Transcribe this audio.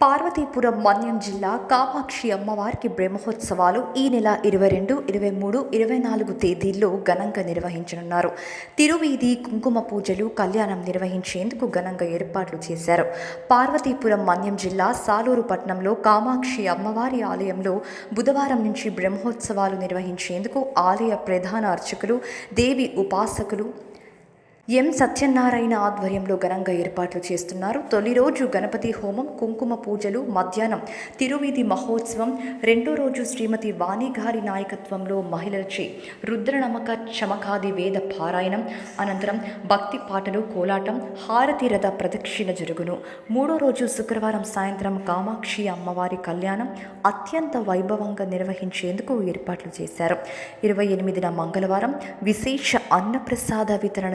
పార్వతీపురం మన్యం జిల్లా కామాక్షి అమ్మవారికి బ్రహ్మోత్సవాలు ఈ నెల ఇరవై రెండు ఇరవై మూడు ఇరవై నాలుగు తేదీల్లో ఘనంగా నిర్వహించనున్నారు. తిరువీధి కుంకుమ పూజలు కళ్యాణం నిర్వహించేందుకు ఘనంగా ఏర్పాట్లు చేశారు. పార్వతీపురం మన్యం జిల్లా సాలూరు పట్టణంలో కామాక్షి అమ్మవారి ఆలయంలో బుధవారం నుంచి బ్రహ్మోత్సవాలు నిర్వహించేందుకు ఆలయ ప్రధాన అర్చకులు దేవి ఉపాసకులు ఎం సత్యనారాయణ ఆధ్వర్యంలో ఘనంగా ఏర్పాట్లు చేస్తున్నారు. తొలి రోజు గణపతి హోమం కుంకుమ పూజలు మధ్యాహ్నం తిరువీధి మహోత్సవం రెండో రోజు శ్రీమతి వాణిగారి నాయకత్వంలో మహిళలచే రుద్రనమక చమకాది వేద పారాయణం అనంతరం భక్తి పాటలు కోలాటం హారతి రథ ప్రదక్షిణ జరుగును. మూడో రోజు శుక్రవారం సాయంత్రం కామాక్షి అమ్మవారి కళ్యాణం అత్యంత వైభవంగా నిర్వహించేందుకు ఏర్పాట్లు చేశారు. ఇరవై ఎనిమిదిన మంగళవారం విశేష అన్నప్రసాద వితరణ